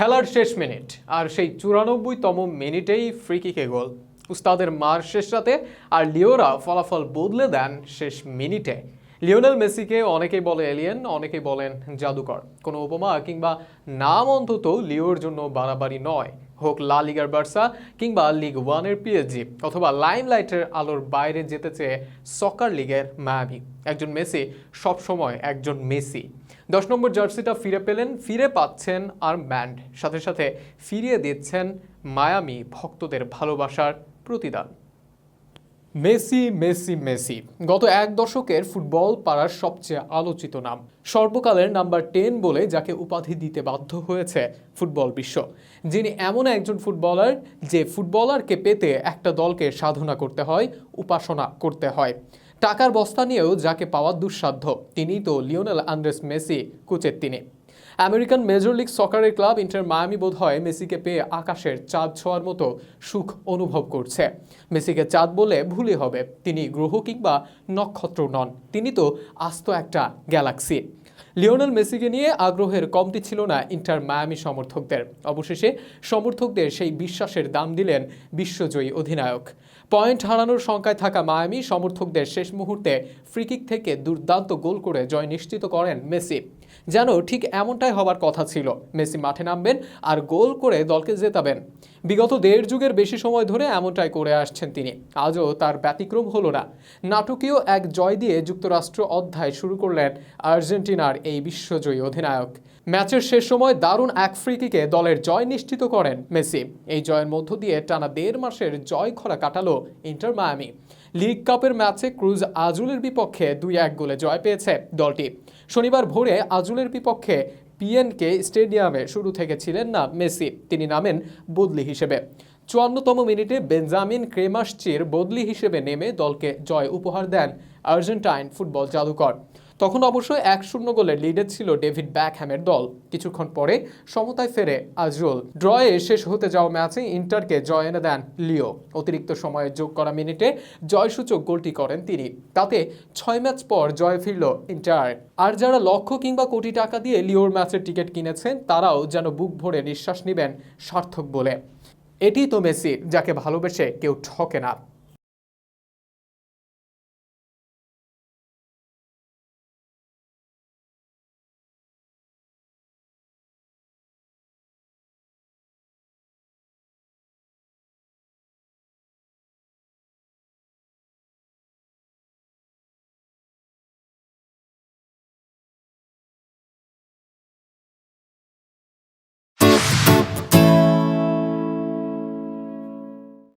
খেলার শেষ মিনিট, আর সেই চুরানব্বইতম মিনিটেই ফ্রি কিকে গোল। উস্তাদের মার শেষ রাতে, আর লিওরা ফলাফল বদলে দেন শেষ মিনিটে। লিওনেল মেসিকে অনেকেই বলে এলিয়েন, অনেকেই বলেন জাদুকর। কোনো উপমা কিংবা নাম অন্তত লিওর জন্য বাড়াবাড়ি নয়। হোক লা লিগার বার্সা কিংবা লিগ ওয়ানের পিএসজি অথবা লাইমলাইটের আলোর বাইরে যেতে চেয়ে সকার লিগের মায়াবি। একজন মেসি, সবসময় একজন মেসি। দশ নম্বর জার্সিটা ফিরে পেলেন, ফিরে পাচ্ছেন আর ব্যান্ড সাথে সাথে ফিরিয়ে দিচ্ছেন মায়ামি ভক্তদের ভালোবাসার প্রতিদান। Messi Messi Messi. গত এক দশকের ফুটবল পাড়ার সবচেয়ে আলোচিত নাম। সর্বকালের নাম্বার টেন বলে যাকে উপাধি দিতে বাধ্য হয়েছে ফুটবল বিশ্ব। যিনি এমন একজন ফুটবলার যে ফুটবলারকে পেতে একটা দলকে সাধনা করতে হয়, উপাসনা করতে হয়। টাকার বস্তা নিয়েও যাকে পাওয়া দুঃসাধ্য। তিনিই তো লিওনেল আন্দ্রেস মেসি, কোচের তিনি। আমেরিকান মেজর লিগ সকারের ক্লাব ইন্টার মায়ামি বোধ হয় মেসিকে পেয়ে আকাশের চাঁদ ছোঁয়ার মতো সুখ অনুভব করছে। মেসিকে চাঁদ বলে ভুলই হবে। তিনি গ্রহ কিংবা নক্ষত্র নন। তিনি তো আস্ত একটা গ্যালাক্সি। লিওনেল মেসিকে নিয়ে আগ্রহের কমতি ছিল না ইন্টার মায়ামি সমর্থকদের। অবশেষে সমর্থকদের সেই বিশ্বাসের দাম দিলেন বিশ্বজয়ী অধিনায়ক। পয়েন্ট হারানোর শঙ্কায় থাকা মায়ামি সমর্থকদের শেষ মুহূর্তে ফ্রিকিক থেকে দুর্দান্ত গোল করে জয় নিশ্চিত করেন মেসি। যেন ঠিক এমনটাই হবার কথা ছিল। মেসি মাঠে নামবেন আর গোল করে দলকে জেতাবেন। বিগত দেড় যুগের বেশি সময় ধরে এমনটাই করে আসছেন তিনি। আজও তার ব্যতিক্রম হলো না। নাটকীয় এক জয় দিয়ে যুক্তরাষ্ট্র অধ্যায় শুরু করলেন আর্জেন্টিনার এই বিশ্বজয়ী অধিনায়ক। ম্যাচের শেষ সময় দারুণ এক ফ্রিকিকে দলের জয় নিশ্চিত করেন মেসি। এই জয়ের মধ্য দিয়ে টানা দেড় মাসের জয় খরা কাটালো ইন্টার মায়ামি। লিগ কাপের ম্যাচে ক্রুজ আজুলের বিপক্ষে দুই এক গোলে জয় পেয়েছে দলটি। শনিবার ভোরে আজুলের বিপক্ষে পিএনকে স্টেডিয়ামে শুরু থেকে ছিলেন না মেসি, তিনি নামেন বদলি হিসেবে। চুয়ান্নতম মিনিটে বেঞ্জামিন ক্রেমাসচির বদলি হিসেবে নেমে দলকে জয় উপহার দেন আর্জেন্টাইন ফুটবল জাদুকর। তখন অবশ্য এক শূন্য গোলের লিডে ছিল ডেভিড ব্যাকহ্যামের দল। কিছুক্ষণ পরে সমতায় ফেরে আজরুল। ড্রয়ে শেষ হতে যাওয়া ম্যাচে ইন্টারকে জয় এনে দেন লিও। অতিরিক্ত সময়ে যোগ করা মিনিটে জয়সূচক গোলটি করেন তিনি। তাতে ছয় ম্যাচ পর জয় ফিরল ইন্টার। আর যারা লক্ষ কিংবা কোটি টাকা দিয়ে লিওর ম্যাচের টিকিট কিনেছেন, তারাও যেন বুক ভরে নিঃশ্বাস নেবেন সার্থক বলে। এটি তো মেসি, যাকে ভালোবেসে কেউ ঠকে না।